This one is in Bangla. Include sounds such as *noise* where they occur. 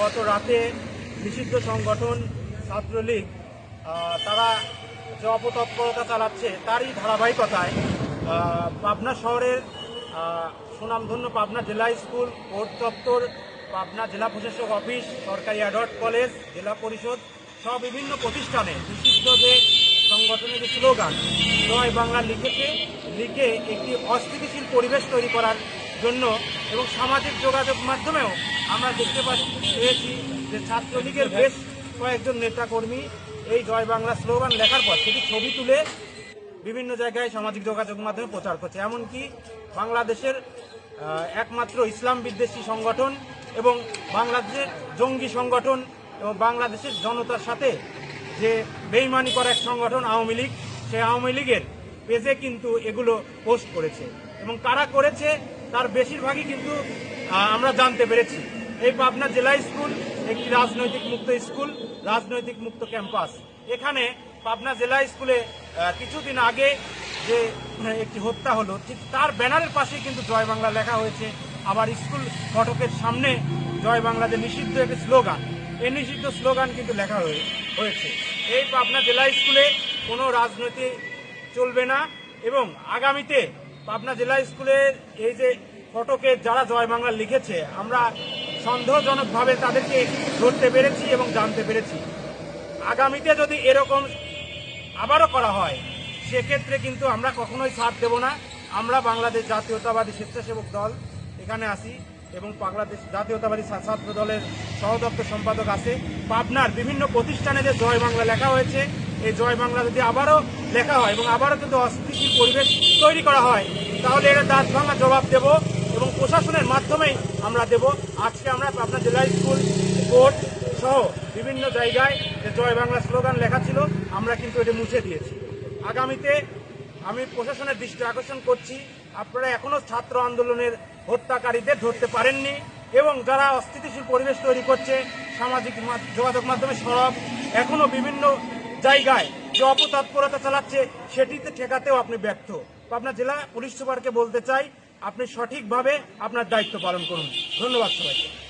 গত রাতে নিষিদ্ধ সংগঠন ছাত্রলীগ তারা যে অপতৎপরতা চালাচ্ছে তারই ধারাবাহিকতায় পাবনা শহরের সুনামধন্য পাবনা জেলা স্কুল কোর্ট দপ্তর, পাবনা জেলা প্রশাসক অফিস, সরকারি অ্যাডট কলেজ, জেলা পরিষদ সহ বিভিন্ন প্রতিষ্ঠানে নিষিদ্ধ যে সংগঠনের যে স্লোগান, জয় বাংলা লিখেছে, লিখে একটি অস্থিতিশীল পরিবেশ তৈরি করার জন্য এবং সামাজিক যোগাযোগ মাধ্যমেও আমরা দেখতে পাচ্ছি, পেয়েছি যে ছাত্রলীগের বেশ কয়েকজন নেতাকর্মী এই জয় বাংলা স্লোগান লেখার পর সেটি ছবি তুলে বিভিন্ন জায়গায় সামাজিক যোগাযোগ মাধ্যমে প্রচার করছে। এমনকি বাংলাদেশের একমাত্র ইসলাম বিদ্বেষী সংগঠন এবং বাংলাদেশের জঙ্গি সংগঠন এবং বাংলাদেশের জনতার সাথে যে বেইমানি করা এক সংগঠন আওয়ামী লীগ সেই আওয়ামী লীগের পেজে কিন্তু এগুলো পোস্ট করেছে এবং কারা করেছে তার বেশিরভাগই কিন্তু আমরা জানতে পেরেছি। এই পাবনা জেলা স্কুল একটি রাজনৈতিক মুক্ত স্কুল, রাজনৈতিক মুক্ত ক্যাম্পাস। এখানে পাবনা জেলা স্কুলে কিছুদিন আগে যে, *clears throat* একটি হত্যা হলো, ঠিক তার ব্যানারের পাশেই কিন্তু জয় বাংলা লেখা হয়েছে। আবার স্কুল ফটকের সামনে জয় বাংলা যে নিষিদ্ধ একটি স্লোগান, এই নিষিদ্ধ স্লোগান কিন্তু লেখা হয়ে- হয়েছে। এই পাবনা জেলা স্কুলে কোনো রাজনীতি চলবে না এবং আগামীতে পাবনা জেলা স্কুলের এই যে ফটকে যারা জয় বাংলা লিখেছে, আমরা সন্দেহজনকভাবে তাদেরকে ধরতে পেরেছি এবং জানতে পেরেছি। আগামীতে যদি এরকম আবারও করা হয়, সেক্ষেত্রে কিন্তু আমরা কখনোই ছাড় দেব না। আমরা বাংলাদেশ জাতীয়তাবাদী স্বেচ্ছাসেবক দল এখানে আসি এবং বাংলাদেশ জাতীয়তাবাদী ছাত্র দলের সহদপ্তর সম্পাদক আছে। পাবনার বিভিন্ন প্রতিষ্ঠানে যে জয় বাংলা লেখা হয়েছে, এই জয় বাংলা যদি আবারও লেখা হয় এবং আবারও যদি অস্থিতিশীল পরিবেশ তৈরি করা হয়। তাহলে এটা দাঁত ভাঙা জবাব দেব এবং প্রশাসনের মাধ্যমেই আমরা দেব। আজকে আমরা পাবনা জেলা স্কুল কোর্ট সহ বিভিন্ন জায়গায় যে জয় বাংলা স্লোগান লেখা ছিল, আমরা কিন্তু এটা মুছে দিয়েছি। আগামীতে আমি প্রশাসনের দৃষ্টি আকর্ষণ করছি। আপনারা এখনও ছাত্র আন্দোলনের হত্যাকারীদের ধরতে পারেননি এবং যারা অস্থিতিশীল পরিবেশ তৈরি করছে, সামাজিক যোগাযোগ মাধ্যমে সড়ক এখনও বিভিন্ন জায়গায় যে অপতৎপরতা চালাচ্ছে সেটিতে ঠেকাতেও আপনি ব্যর্থ। আপনার জেলা পুলিশ সুপারকে বলতে চাই, আপনি সঠিকভাবে আপনার দায়িত্ব পালন করুন। ধন্যবাদ সবাইকে।